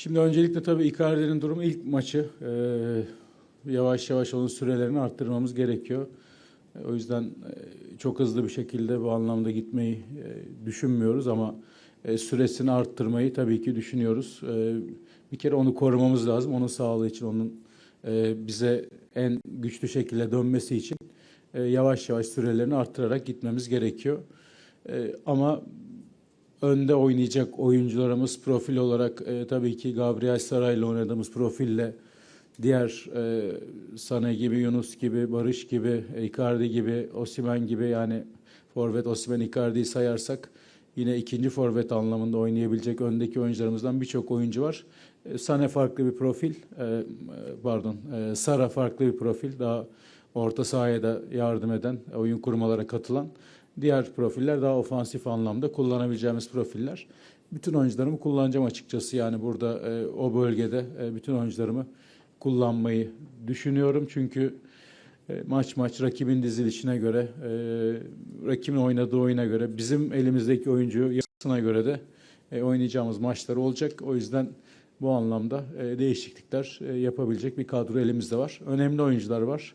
Şimdi öncelikle tabii Icardi'nin durumu ilk maçı. Ee, yavaş yavaş onun sürelerini arttırmamız gerekiyor. E, O yüzden e, çok hızlı bir şekilde bu anlamda gitmeyi e, düşünmüyoruz ama e, süresini arttırmayı tabii ki düşünüyoruz. E, Bir kere onu korumamız lazım. Onun sağlığı için, onun bize en güçlü şekilde dönmesi için yavaş yavaş sürelerini arttırarak gitmemiz gerekiyor. E, Ama önde oynayacak oyuncularımız profil olarak e, tabii ki Gabriel Saray'la oynadığımız profille diğer e, Sane gibi, Yunus gibi, Barış gibi, Icardi gibi, Osimhen gibi yani forvet Osimhen Icardi'yi sayarsak yine ikinci forvet anlamında oynayabilecek öndeki oyuncularımızdan birçok oyuncu var. E, Sane farklı bir profil, e, pardon, e, Sara farklı bir profil, daha orta sahaya da yardım eden, oyun kurmalara katılan. Diğer profiller daha ofansif anlamda kullanabileceğimiz profiller. Bütün oyuncularımı kullanacağım açıkçası. Yani burada e, o bölgede e, bütün oyuncularımı kullanmayı düşünüyorum. Çünkü e, maç maç rakibin dizilişine göre, e, rakibin oynadığı oyuna göre, bizim elimizdeki oyuncu yapısına göre de e, oynayacağımız maçlar olacak. O yüzden bu anlamda e, değişiklikler e, yapabilecek bir kadro elimizde var. Önemli oyuncular var.